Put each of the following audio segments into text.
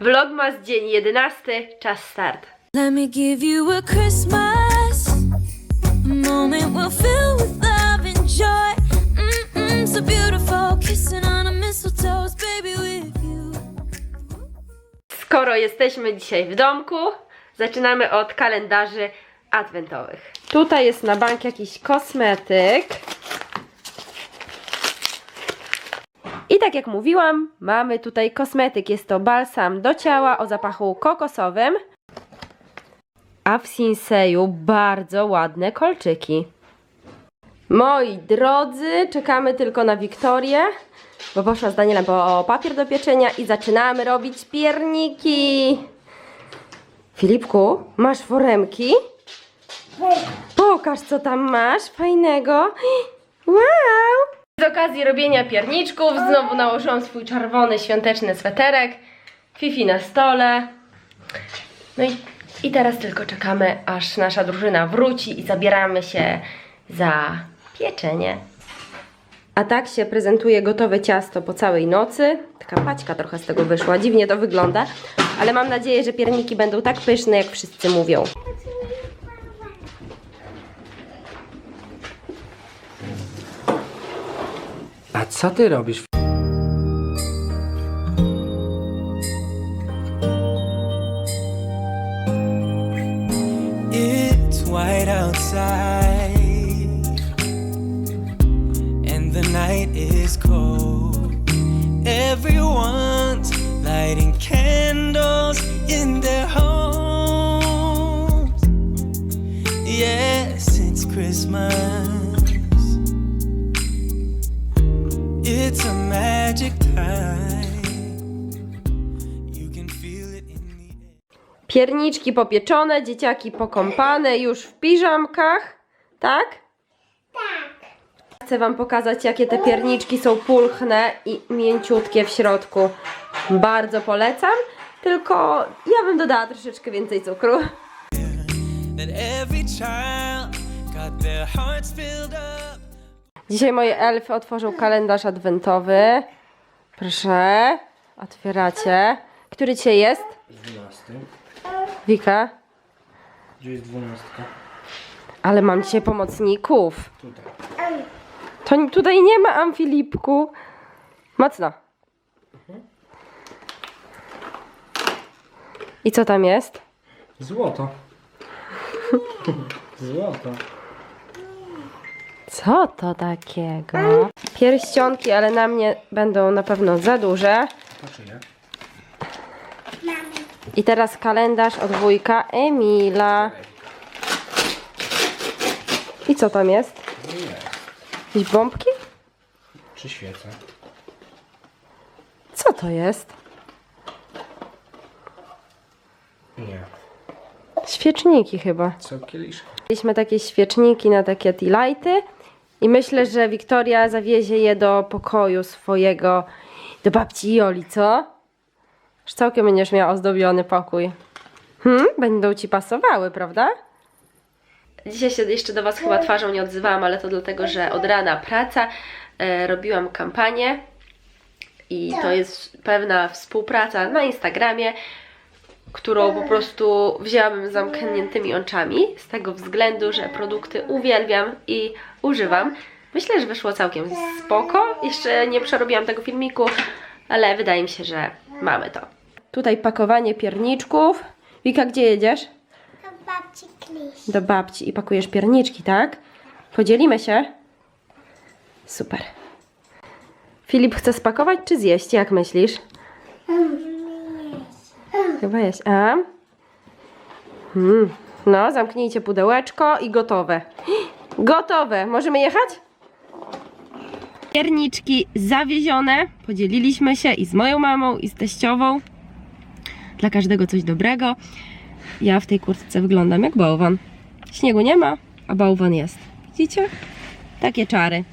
Vlogmas dzień 11, czas start. Let me give you a Christmas moment we'll fill with love and joy. Mm-mm, so beautiful, kissing on a mistletoe, baby, with you. Skoro jesteśmy dzisiaj w domku, zaczynamy od kalendarzy adwentowych. Tutaj jest na bank jakiś kosmetyk. I tak jak mówiłam, mamy tutaj kosmetyk. Jest to balsam do ciała o zapachu kokosowym. A w Sinseju bardzo ładne kolczyki. Moi drodzy, czekamy tylko na Wiktorię, bo poszła z Danielem po papier do pieczenia i zaczynamy robić pierniki. Filipku, masz foremki? Pokaż, co tam masz fajnego. Wow! Z okazji robienia pierniczków znowu nałożyłam swój czerwony świąteczny sweterek. Fifi na stole. No i, i teraz tylko czekamy, aż nasza drużyna wróci i zabieramy się za pieczenie. A tak się prezentuje gotowe ciasto po całej nocy. Taka paćka trochę z tego wyszła, dziwnie to wygląda. Ale mam nadzieję, że pierniki będą tak pyszne, jak wszyscy mówią. Co ty robisz? It's white outside, and the night is cold. Everyone's lighting candles in their homes. Yes, it's Christmas. Pierniczki popieczone, dzieciaki pokąpane, już w piżamkach, tak? Tak. Chcę Wam pokazać, jakie te pierniczki są pulchne i mięciutkie w środku. Bardzo polecam, tylko ja bym dodała troszeczkę więcej cukru. Dzisiaj moje elfy otworzą kalendarz adwentowy. Proszę, otwieracie. Który dzisiaj jest? 12. Wika? Gdzie jest 12? Ale mam dzisiaj pomocników. Tutaj. To ni- tutaj nie ma Amfilipku. Mocno. I co tam jest? Złoto. Złoto. Co to takiego? Pierścionki, ale na mnie będą na pewno za duże. To czyje? I teraz kalendarz od wujka Emila. I co tam jest? Nie. Jakieś bombki? Czy świece? Co to jest? Nie. Świeczniki chyba. Co kieliszki? Mieliśmy takie świeczniki na takie tea lighty i myślę, że Wiktoria zawiezie je do pokoju swojego, do babci Joli, co? Już całkiem będziesz miała ozdobiony pokój. Hmm? Będą ci pasowały, prawda? Dzisiaj się jeszcze do Was chyba twarzą nie odzywałam, ale to dlatego, że od rana praca, e, robiłam kampanię i to jest pewna współpraca na Instagramie, którą po prostu wzięłabym zamkniętymi oczami, z tego względu, że produkty uwielbiam i używam. Myślę, że wyszło całkiem spoko. Jeszcze nie przerobiłam tego filmiku, ale wydaje mi się, że mamy to. Tutaj pakowanie pierniczków. Wika, gdzie jedziesz? Do babci Kliś. Do babci i pakujesz pierniczki, tak? Podzielimy się? Super. Filip chce spakować czy zjeść? Jak myślisz? Chyba jest. A? Hmm. No, zamknijcie pudełeczko i gotowe. Gotowe. Możemy jechać? Pierniczki zawiezione. Podzieliliśmy się i z moją mamą, i z teściową. Dla każdego coś dobrego. Ja w tej kurtce wyglądam jak bałwan. Śniegu nie ma, a bałwan jest. Widzicie? Takie czary.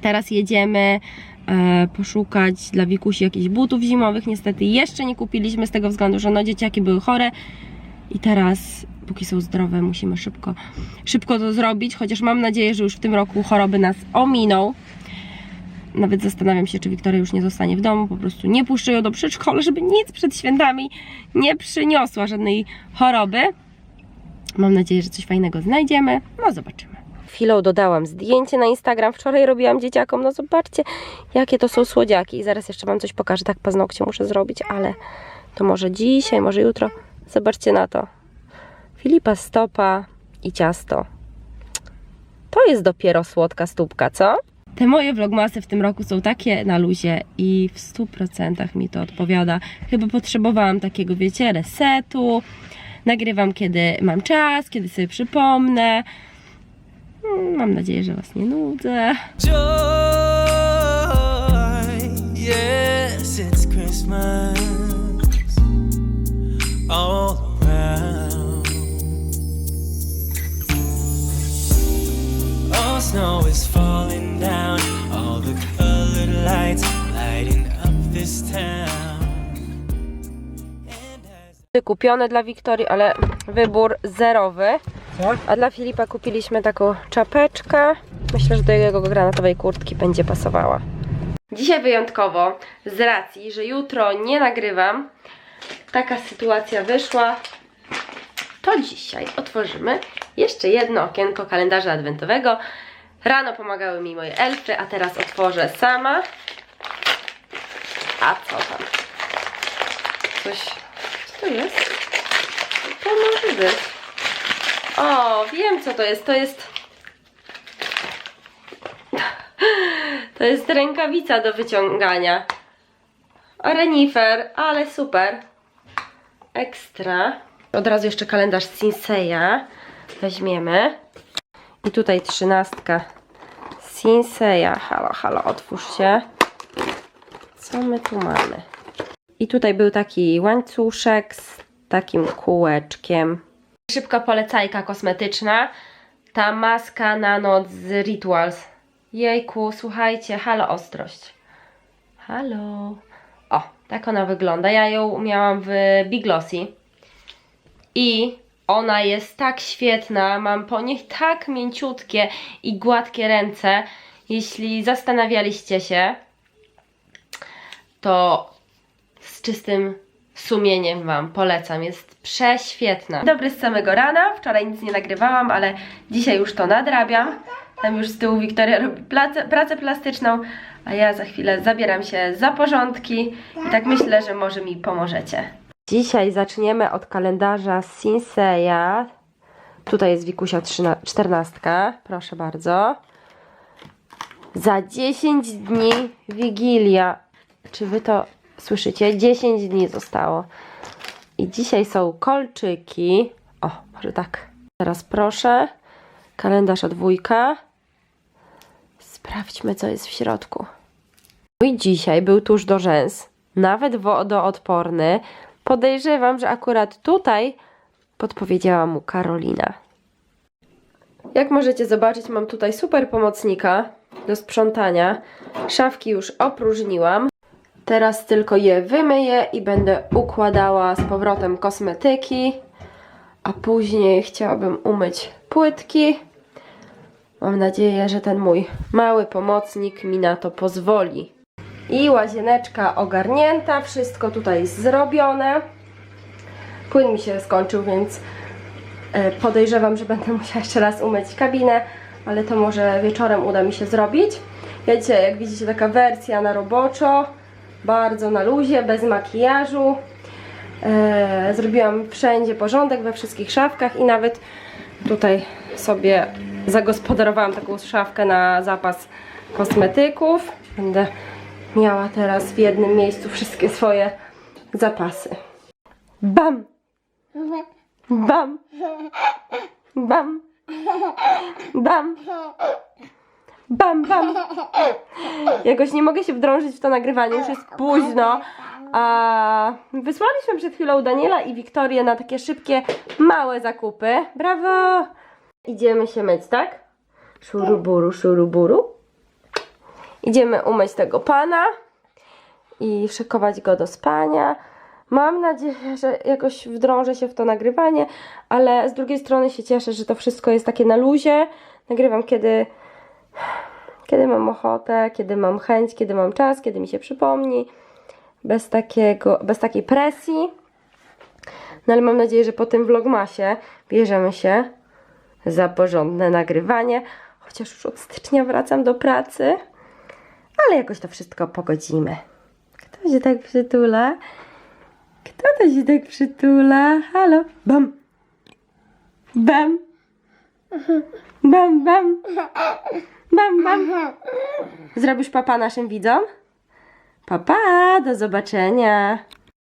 Teraz jedziemy e, poszukać dla Wikusi jakichś butów zimowych. Niestety jeszcze nie kupiliśmy z tego względu, że no dzieciaki były chore i teraz póki są zdrowe musimy szybko, szybko to zrobić, chociaż mam nadzieję, że już w tym roku choroby nas ominą. nawet zastanawiam się, czy Wiktoria już nie zostanie w domu, po prostu nie puszczę ją do przedszkola, żeby nic przed świętami nie przyniosła żadnej choroby. Mam nadzieję, że coś fajnego znajdziemy. No zobaczymy. Chwilą dodałam zdjęcie na Instagram. Wczoraj robiłam dzieciakom. No zobaczcie, jakie to są słodziaki. I zaraz jeszcze Wam coś pokażę. Tak paznokcie muszę zrobić, ale to może dzisiaj, może jutro. Zobaczcie na to. Filipa stopa i ciasto. To jest dopiero słodka stópka, co? Te moje vlogmasy w tym roku są takie na luzie i w 100% mi to odpowiada. Chyba potrzebowałam takiego, wiecie, resetu. Nagrywam kiedy mam czas, kiedy sobie przypomnę. Mm, Mam nadzieję, że Was nie nudzę. Joy, yes, it's Christmas all snow is falling down, all the colored lights lighting up this town. Kupione dla Wiktorii, ale wybór zerowy. Co? A dla Filipa kupiliśmy taką czapeczkę. Myślę, że do jego granatowej kurtki będzie pasowała. Dzisiaj wyjątkowo, z racji, że jutro nie nagrywam, taka sytuacja wyszła, to dzisiaj otworzymy jeszcze jedno okienko kalendarza adwentowego. Rano pomagały mi moje elfy, a teraz otworzę sama. A co tam? Coś... Co to jest? To może być. O, wiem co to jest. To jest. To jest rękawica do wyciągania. Renifer, ale super. Ekstra. Od razu jeszcze kalendarz Sinseya weźmiemy. I tutaj trzynastka Sinseya. Halo, halo, otwórz się. Co my tu mamy? I tutaj był taki łańcuszek z takim kółeczkiem. Szybka polecajka kosmetyczna. Ta maska na noc z Rituals. Jejku, słuchajcie, halo ostrość. Halo. O, tak ona wygląda. Ja ją miałam w Big Glossy. I ona jest tak świetna. Mam po niej tak mięciutkie i gładkie ręce. Jeśli zastanawialiście się, to z czystym sumieniem Wam polecam. Jest prześwietna. Dobry z samego rana. Wczoraj nic nie nagrywałam, ale dzisiaj już to nadrabiam. Tam już z tyłu Wiktoria robi pracę, pracę plastyczną, a ja za chwilę zabieram się za porządki i tak myślę, że może mi pomożecie. Dzisiaj zaczniemy od kalendarza Sinseya. Tutaj jest Wikusia 13, 14. Proszę bardzo. Za 10 dni Wigilia. Czy wy to słyszycie? 10 dni zostało. I dzisiaj są kolczyki. O, może tak. Teraz proszę. Kalendarz od wujka. Sprawdźmy, co jest w środku. Mój dzisiaj był tuż do rzęs. Nawet wodoodporny. Podejrzewam, że akurat tutaj podpowiedziała mu Karolina. Jak możecie zobaczyć, mam tutaj super pomocnika do sprzątania. Szafki już opróżniłam. Teraz tylko je wymyję i będę układała z powrotem kosmetyki. A później chciałabym umyć płytki. Mam nadzieję, że ten mój mały pomocnik mi na to pozwoli. I łazieneczka ogarnięta, wszystko tutaj zrobione. Płyn mi się skończył, więc e, podejrzewam, że będę musiała jeszcze raz umyć kabinę, ale to może wieczorem uda mi się zrobić. Ja dzisiaj, jak widzicie, taka wersja na roboczo, bardzo na luzie, bez makijażu. E, zrobiłam wszędzie porządek, we wszystkich szafkach i nawet tutaj sobie zagospodarowałam taką szafkę na zapas kosmetyków. Będę miała teraz w jednym miejscu wszystkie swoje zapasy. Bam! Bam! Bam! Bam! Bam, bam! Jakoś nie mogę się wdrążyć w to nagrywanie, już jest późno. A wysłaliśmy przed chwilą Daniela i Wiktorię na takie szybkie, małe zakupy. Brawo! Idziemy się myć, tak? Szuruburu, szuruburu. Idziemy umyć tego pana i szykować go do spania. Mam nadzieję, że jakoś wdrążę się w to nagrywanie, ale z drugiej strony się cieszę, że to wszystko jest takie na luzie. Nagrywam kiedy, Kiedy mam ochotę, kiedy mam chęć, kiedy mam czas, kiedy mi się przypomni. Bez, takiego, bez takiej presji. No ale mam nadzieję, że po tym vlogmasie bierzemy się za porządne nagrywanie. Chociaż już od stycznia wracam do pracy. Ale jakoś to wszystko pogodzimy. Kto się tak przytula? Kto to się tak przytula? Halo? Bam! Bam! Bam, bam! Bam, bam! Zrobisz papa naszym widzom? Papa, do zobaczenia!